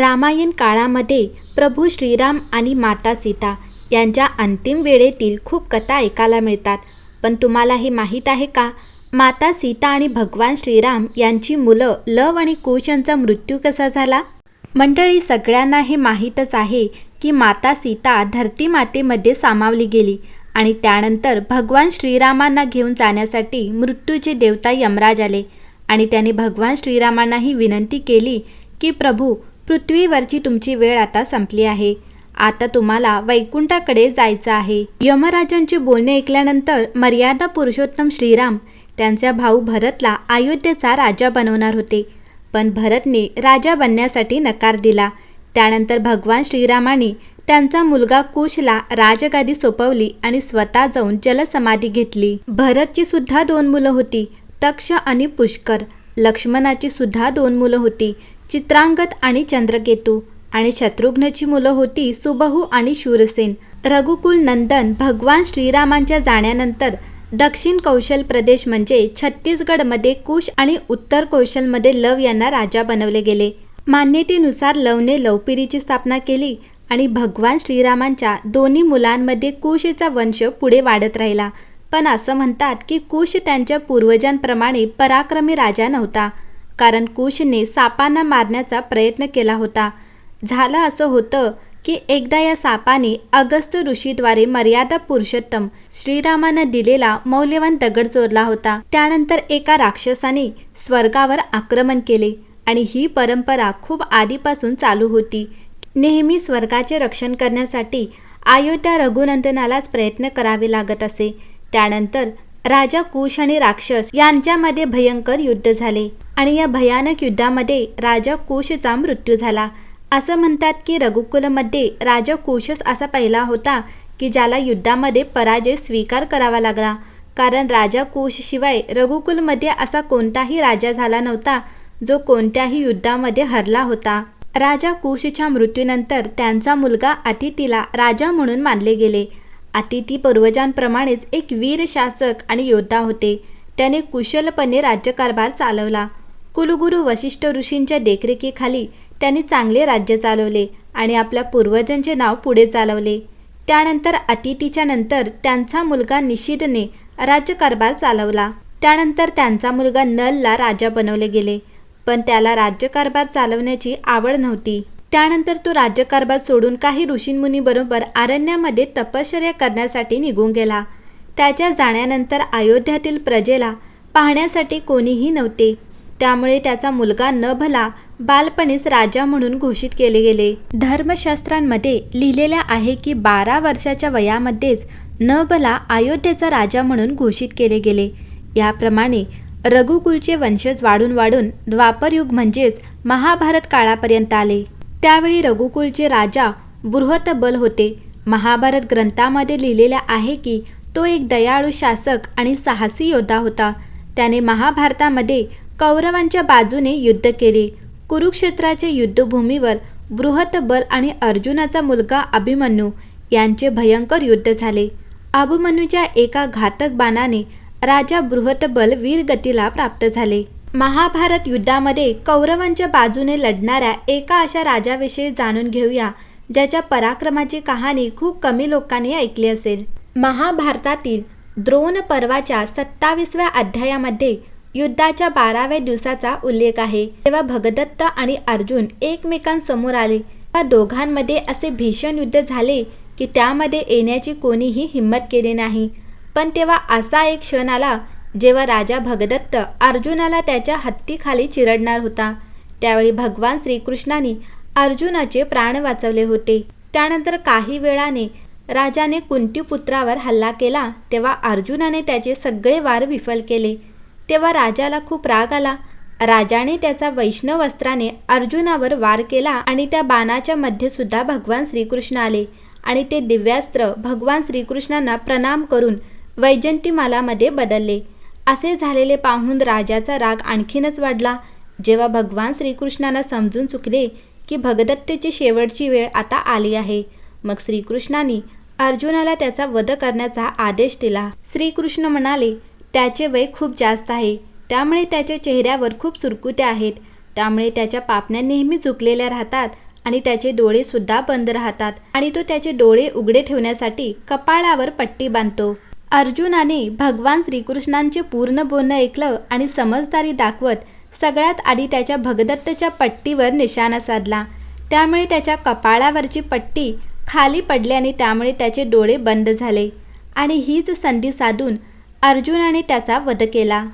रामायण काळामध्ये प्रभू श्रीराम आणि माता सीता यांच्या अंतिम वेळेतील खूप कथा ऐकायला मिळतात. पण तुम्हाला हे माहीत आहे का? माता सीता आणि भगवान श्रीराम यांची मुलं लव आणि कुश यांचा मृत्यू कसा झाला? मंडळी सगळ्यांना हे माहीतच आहे की माता सीता धरती मातेमध्ये सामावली गेली आणि त्यानंतर भगवान श्रीरामांना घेऊन जाण्यासाठी मृत्यूचे देवता यमराज आले आणि त्याने भगवान श्रीरामांना ही विनंती केली की प्रभू पृथ्वीवरची तुमची वेळ आता संपली आहे. आता तुम्हाला वैकुंठाकडे जायचं आहे. यमराजांचे बोलणे ऐकल्यानंतर मर्यादा पुरुषोत्तम श्रीराम त्यांचा भाऊ भरतला अयोध्येचा राजा बनवणार होते. पण भरतने राजा बनण्यासाठी नकार दिला. त्यानंतर भगवान श्रीरामाने त्यांचा मुलगा कुशला राजगादी सोपवली आणि स्वतः जाऊन जलसमाधी घेतली. भरतची सुद्धा दोन मुलं होती तक्ष आणि पुष्कर. लक्ष्मणाची सुद्धा दोन मुलं होती. चित्रांगत आणि चंद्रकेतू आणि शत्रुघ्नची मुलं होती सुबहू आणि शूरसेन. रघुकुल नंदन भगवान श्रीरामांच्या जाण्यानंतर दक्षिण कौशल प्रदेश म्हणजे छत्तीसगडमध्ये कुश आणि उत्तर कौशलमध्ये लव यांना राजा बनवले गेले. मान्यतेनुसार लवने लवपिरीची स्थापना केली आणि भगवान श्रीरामांच्या दोन्ही मुलांमध्ये कुशचा वंश पुढे वाढत राहिला. पण असं म्हणतात की कुश त्यांच्या पूर्वजांप्रमाणे पराक्रमी राजा नव्हता. कारण कुशने सापांना मारण्याचा प्रयत्न केला होता. झालं असं होतं की एकदा या सापाने अगस्त ऋषीद्वारे मर्यादा पुरुषोत्तम श्रीरामानं दिलेला मौल्यवान दगड चोरला होता. त्यानंतर एका राक्षसाने स्वर्गावर आक्रमण केले आणि ही परंपरा खूप आधीपासून चालू होती. नेहमी स्वर्गाचे रक्षण करण्यासाठी अयोध्या रघुनंदनालाच प्रयत्न करावे लागत असे. त्यानंतर राजा कुश आणि राक्षस यांच्यामध्ये भयंकर युद्ध झाले. आणि या भयानक युद्धामध्ये राजा कुशचा मृत्यू झाला. असं म्हणतात की रघुकुलमध्ये राजा कुशच असा पहिला होता की ज्याला युद्धामध्ये पराजय स्वीकार करावा लागला. कारण राजा कुशशिवाय रघुकुलमध्ये असा कोणताही राजा झाला नव्हता जो कोणत्याही युद्धामध्ये हरला होता. राजा कुशच्या मृत्यूनंतर त्यांचा मुलगा अतिथीला राजा म्हणून मानले गेले. अतिथी पूर्वजांप्रमाणेच एक वीर शासक आणि योद्धा होते. त्याने कुशलपणे राज्यकारभार चालवला. कुलगुरू वशिष्ठ ऋषींच्या देखरेखीखाली त्यांनी चांगले राज्य चालवले आणि आपल्या पूर्वजांचे नाव पुढे चालवले. त्यानंतर अतिथीच्या नंतर त्यांचा मुलगा निषिद्धने राज्यकारभार चालवला. त्यानंतर त्यांचा मुलगा नलला राजा बनवले गेले पण त्याला राज्यकारभार चालवण्याची आवड नव्हती. त्यानंतर तो राज्यकारभार सोडून काही ऋषींमुनीबरोबर अरण्यामध्ये तपश्चर्या करण्यासाठी निघून गेला. त्याच्या जाण्यानंतर अयोध्यातील प्रजेला पाहण्यासाठी कोणीही नव्हते. त्यामुळे त्याचा मुलगा न भला बालपणीच राजा म्हणून घोषित केले गेले. धर्मशास्त्रांमध्ये लिहिलेल्या आहे की बारा वर्षाच्या वयामध्येच न भला अयोध्येचा राजा म्हणून घोषित केले गेले. याप्रमाणे रघुकुलचे वंशज वाढून वाढून द्वापरयुग म्हणजेच महाभारत काळापर्यंत आले. त्यावेळी रघुकुलचे राजा बृहतबल होते. महाभारत ग्रंथामध्ये लिहिलेल्या आहे की तो एक दयाळू शासक आणि साहसी योद्धा होता. त्याने महाभारतामध्ये कौरवांच्या बाजूने युद्ध केले. कुरुक्षेत्राच्या युद्धभूमीवर बृहतबल आणि अर्जुनाचा मुलगा अभिमन्यू यांचे भयंकर युद्ध झाले. अभिमन्यूच्या एका घातक बाणाने राजा बृहतबल वीरगतीला प्राप्त झाले. महाभारत युद्धामध्ये कौरवांच्या बाजूने लढणाऱ्या एका अशा राजाविषयी जाणून घेऊया ज्याच्या पराक्रमाची कहाणी खूप कमी लोकांनी ऐकली असेल. महाभारतातील द्रोण पर्वाच्या सत्तावीसव्या अध्यायामध्ये युद्धाच्या बाराव्या दिवसाचा उल्लेख आहे. तेव्हा भगदत्त आणि अर्जुन एकमेकांसमोर आले. त्या दोघांमध्ये असे भीषण युद्ध झाले की त्यामध्ये येण्याची कोणीही हिंमत केली नाही. पण तेव्हा असा एक क्षण आला जेव्हा राजा भगदत्त अर्जुनाला त्याच्या हत्तीखाली चिरडणार होता. त्यावेळी भगवान श्रीकृष्णाने अर्जुनाचे प्राण वाचवले होते. त्यानंतर काही वेळाने राजाने कुंतीपुत्रावर हल्ला केला. तेव्हा अर्जुनाने त्याचे सगळे वार विफल केले. तेव्हा राजाला खूप राग आला. राजाने त्याचा वैष्णव वस्त्राने अर्जुनावर वार केला आणि त्या बाणाच्या मध्ये सुद्धा भगवान श्रीकृष्ण आले. आणि ते दिव्यास्त्र भगवान श्रीकृष्णांना प्रणाम करून वैजंतीमालामध्ये बदलले. असे झालेले पाहून राजाचा राग आणखीनच वाढला. जेव्हा भगवान श्रीकृष्णांना समजून चुकले की भगदत्तेची शेवटची वेळ आता आली आहे मग श्रीकृष्णाने अर्जुनाला त्याचा वध करण्याचा आदेश दिला. श्रीकृष्ण म्हणाले त्याचे वय खूप जास्त आहे. त्यामुळे त्याच्या चेहऱ्यावर खूप सुरकुत्या आहेत. त्यामुळे त्याच्या पापण्या नेहमी झुकलेल्या राहतात आणि त्याचे डोळेसुद्धा बंद राहतात आणि तो त्याचे डोळे उघडे ठेवण्यासाठी कपाळावर पट्टी बांधतो. अर्जुनाने भगवान श्रीकृष्णांचे पूर्ण बोलणं ऐकलं आणि समजदारी दाखवत सगळ्यात आधी त्याच्या भगदत्तच्या पट्टीवर निशाणा साधला. त्यामुळे त्याच्या कपाळावरची पट्टी खाली पडली आणि त्यामुळे त्याचे डोळे बंद झाले. आणि हीच संधी साधून अर्जुनाने त्याचा वध केला.